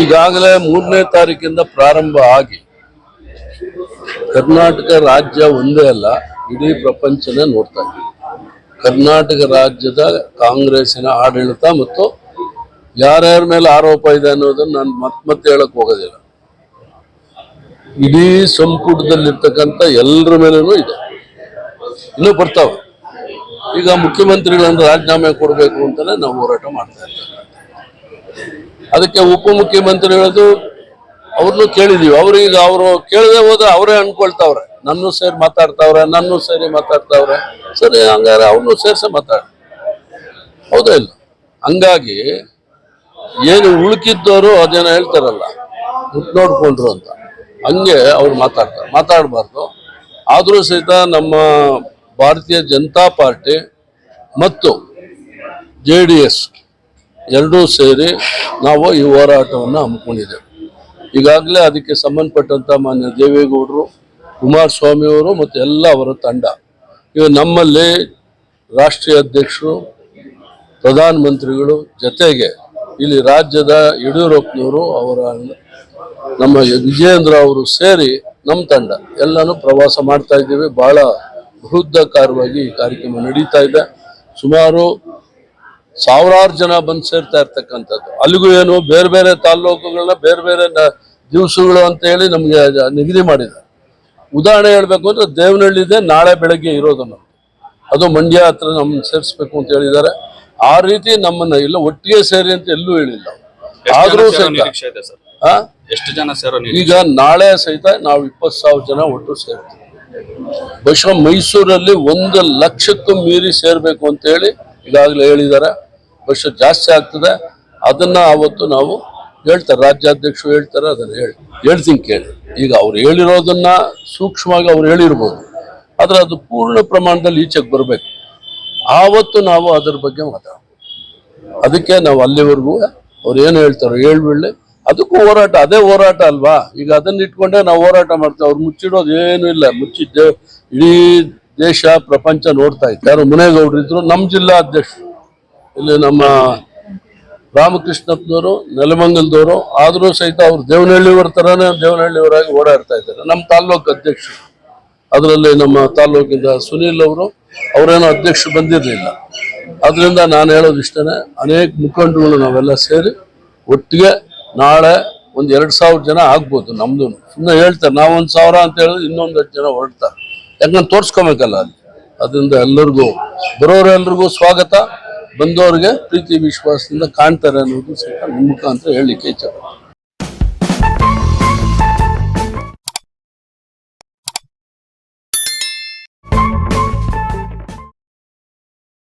ಈಗಾಗಲೇ ಮೂರನೇ ತಾರೀಕಿಂದ ಪ್ರಾರಂಭ ಆಗಿ ಕರ್ನಾಟಕ ರಾಜ್ಯ ಒಂದೇ ಅಲ್ಲ, ಇಡೀ ಪ್ರಪಂಚನೇ ನೋಡ್ತಾ ಇದೆ. ಕರ್ನಾಟಕ ರಾಜ್ಯದ ಕಾಂಗ್ರೆಸ್ಸಿನ ಆಡಳಿತ ಮತ್ತು ಯಾರ್ಯಾರ ಮೇಲೆ ಆರೋಪ ಇದೆ ಅನ್ನೋದನ್ನ ನಾನು ಮತ್ತೆ ಮತ್ತೆ ಹೇಳಕ್ ಹೋಗೋದಿಲ್ಲ. ಇಡೀ ಸಂಪುಟದಲ್ಲಿರ್ತಕ್ಕಂಥ ಎಲ್ಲರ ಮೇಲೂ ಇದೆ. ಇನ್ನೂ ಬರ್ತಾವೆ. ಈಗ ಮುಖ್ಯಮಂತ್ರಿಗಳನ್ನು ರಾಜೀನಾಮೆ ಕೊಡಬೇಕು ಅಂತಲೇ ನಾವು ಹೋರಾಟ ಮಾಡ್ತಾ ಇದ್ದೇವೆ. ಅದಕ್ಕೆ ಉಪಮುಖ್ಯಮಂತ್ರಿಗಳದು ಅವ್ರನ್ನೂ ಕೇಳಿದೀವಿ. ಅವ್ರೀಗ ಅವರು ಕೇಳದೆ ಹೋದ್ರೆ ಅವರೇ ಅನ್ಕೊಳ್ತಾವ್ರೆ. ನನ್ನೂ ಸೇರಿ ಮಾತಾಡ್ತಾವ್ರೆ, ನನ್ನೂ ಸೇರಿ ಮಾತಾಡ್ತಾವ್ರೆ. ಸರಿ, ಹಂಗಾರೆ ಅವ್ರನ್ನೂ ಸೇರಿಸೇ ಮಾತಾಡ. ಹೌದಾ ಇಲ್ಲ? ಹಂಗಾಗಿ ಏನು ಉಳುಕಿದ್ದವರು ಅದೇನೋ ಹೇಳ್ತಾರಲ್ಲ ನೋಡ್ಕೊಂಡ್ರು ಅಂತ. ಹಂಗೆ ಅವ್ರು ಮಾತಾಡ್ತಾರೆ. ಮಾತಾಡಬಾರ್ದು. ಆದರೂ ಸಹಿತ ನಮ್ಮ ಭಾರತೀಯ ಜನತಾ ಪಾರ್ಟಿ ಮತ್ತು ಜೆ ಡಿ ಎಸ್ ಎರಡೂ ಸೇರಿ ನಾವು ಈ ಹೋರಾಟವನ್ನು ಹಮ್ಮಿಕೊಂಡಿದ್ದೇವೆ. ಈಗಾಗಲೇ ಅದಕ್ಕೆ ಸಂಬಂಧಪಟ್ಟಂಥ ಮಾನ್ಯ ದೇವೇಗೌಡರು, ಕುಮಾರಸ್ವಾಮಿಯವರು ಮತ್ತು ಎಲ್ಲ ಅವರ ತಂಡ ಇವ ನಮ್ಮಲ್ಲಿ ರಾಷ್ಟ್ರೀಯ ಅಧ್ಯಕ್ಷರು, ಪ್ರಧಾನಮಂತ್ರಿಗಳು ಜೊತೆಗೆ ಇಲ್ಲಿ ರಾಜ್ಯದ ಯಡಿಯೂರಪ್ಪನವರು ಅವರ ನಮ್ಮ ವಿಜಯೇಂದ್ರ ಅವರು ಸೇರಿ ನಮ್ಮ ತಂಡ, ಎಲ್ಲನೂ ಪ್ರವಾಸ ಮಾಡ್ತಾ ಇದ್ದೀವಿ. ಬಹಳ ಬೃಹದಾಕಾರವಾಗಿ ಈ ಕಾರ್ಯಕ್ರಮ ನಡೀತಾ ಇದೆ. ಸುಮಾರು ಸಾವಿರಾರು ಜನ ಬಂದು ಸೇರ್ತಾ ಇರ್ತಕ್ಕಂಥದ್ದು. ಅಲ್ಲಿಗೂ ಏನು ಬೇರೆ ಬೇರೆ ತಾಲ್ಲೂಕುಗಳನ್ನ ಬೇರೆ ಬೇರೆ ದಿವಸಗಳು ಅಂತ ಹೇಳಿ ನಮಗೆ ನಿಗದಿ ಮಾಡಿದ ಉದಾಹರಣೆ ಹೇಳ್ಬೇಕು ಅಂದ್ರೆ ದೇವನಹಳ್ಳಿದೆ ನಾಳೆ ಬೆಳಗ್ಗೆ ಇರೋದು ಅದು ಮಂಡ್ಯ ಹತ್ರ ನಮ್ಮನ್ನು ಸೇರಿಸ್ಬೇಕು ಅಂತ ಹೇಳಿದ್ದಾರೆ. ಆ ರೀತಿ ನಮ್ಮನ್ನ ಇಲ್ಲ ಒಟ್ಟಿಗೆ ಸೇರಿ ಅಂತ ಎಲ್ಲೂ ಹೇಳಿಲ್ಲ ಆದ್ರೂ? ಎಷ್ಟು ಜನ ಈಗ ನಾಳೆ ಸಹಿತ ನಾವು ಇಪ್ಪತ್ತು ಸಾವಿರ ಜನ ಒಟ್ಟು ಸೇರ್ತೀವಿ. ಬಹುಶಃ ಮೈಸೂರಲ್ಲಿ ಒಂದು ಲಕ್ಷಕ್ಕೂ ಮೀರಿ ಸೇರ್ಬೇಕು ಅಂತ ಹೇಳಿ ಈಗಾಗಲೇ ಹೇಳಿದ್ದಾರೆ. ಬಹುಶಃ ಜಾಸ್ತಿ ಆಗ್ತದೆ, ಅದನ್ನ ಅವತ್ತು ನಾವು ಹೇಳ್ತಾರೆ, ರಾಜ್ಯಾಧ್ಯಕ್ಷರು ಹೇಳ್ತಾರೆ, ಅದನ್ನ ಹೇಳಿ, ಹೇಳ್ತೀನಿ ಕೇಳಿ. ಈಗ ಅವ್ರು ಹೇಳಿರೋದನ್ನ ಸೂಕ್ಷ್ಮವಾಗಿ ಅವ್ರು ಹೇಳಿರ್ಬೋದು, ಆದ್ರೆ ಅದು ಪೂರ್ಣ ಪ್ರಮಾಣದಲ್ಲಿ ಈಚೆಗೆ ಬರಬೇಕು. ಆವತ್ತು ನಾವು ಅದ್ರ ಬಗ್ಗೆ ಮಾತಾಡ್ಬೋದು. ಅದಕ್ಕೆ ನಾವು ಅಲ್ಲಿವರೆಗೂ ಅವ್ರು ಏನು ಹೇಳ್ತಾರೋ ಹೇಳ್ಬಿಡ್ಲಿ ಅದಕ್ಕೂ ಹೋರಾಟ, ಅದೇ ಹೋರಾಟ ಅಲ್ವಾ? ಈಗ ಅದನ್ನ ಇಟ್ಕೊಂಡೆ ನಾವು ಹೋರಾಟ ಮಾಡ್ತೇವೆ, ಅವ್ರು ಮುಚ್ಚಿಡೋದು ಏನು ಇಲ್ಲ. ಮುಚ್ಚಿದ್ದೆ ಇಡೀ ದೇಶ, ಪ್ರಪಂಚ ನೋಡ್ತಾ ಇತ್ತು. ಯಾರು ಮುನೇಗೌಡರು ಇದ್ರು ನಮ್ಮ ಜಿಲ್ಲಾ ಅಧ್ಯಕ್ಷರು. ಇಲ್ಲಿ ನಮ್ಮ ರಾಮಕೃಷ್ಣಪ್ಪನವರು, ನೆಲಮಂಗಲದವರು, ಆದರೂ ಸಹಿತ ಅವ್ರು ದೇವನಹಳ್ಳಿಯವರ ಥರನೇ ದೇವನಹಳ್ಳಿಯವರಾಗಿ ಓಡಾಡ್ತಾ ಇದ್ದಾರೆ. ನಮ್ಮ ತಾಲ್ಲೂಕು ಅಧ್ಯಕ್ಷರು. ಅದರಲ್ಲಿ ನಮ್ಮ ತಾಲೂಕಿಂದ ಸುನೀಲ್ ಅವರು, ಅವರೇನೋ ಅಧ್ಯಕ್ಷರು ಬಂದಿರಲಿಲ್ಲ. ಅದರಿಂದ ನಾನು ಹೇಳೋದು ಇಷ್ಟನೇ, ಅನೇಕ ಮುಖಂಡಗಳು ನಾವೆಲ್ಲ ಸೇರಿ ಒಟ್ಟಿಗೆ ನಾಳೆ ಒಂದು ಎರಡು ಸಾವಿರ ಜನ ಆಗ್ಬೋದು ನಮ್ದು. ಸುಮ್ಮನೆ ಹೇಳ್ತಾರೆ, ನಾವು ಒಂದು ಸಾವಿರ ಅಂತ ಹೇಳಿದ್ರೆ ಇನ್ನೊಂದು ಹತ್ತು ಜನ ಹೊರಡ್ತಾರೆ. ಯಾಕಂದ್ರೆ ತೋರಿಸ್ಕೊಬೇಕಲ್ಲ ಅಲ್ಲಿ. ಅದರಿಂದ ಎಲ್ಲರಿಗೂ ಬರೋರೆಲ್ಲರಿಗೂ ಸ್ವಾಗತ. ಬಂದವರಿಗೆ ಪ್ರೀತಿ ವಿಶ್ವಾಸದಿಂದ ಕಾಣ್ತಾರೆ ಅನ್ನೋದು ಸಹಿತ ಮುಖಾಂತರ ಹೇಳಲಿಕ್ಕೆ ಇಚ್ಛೆ.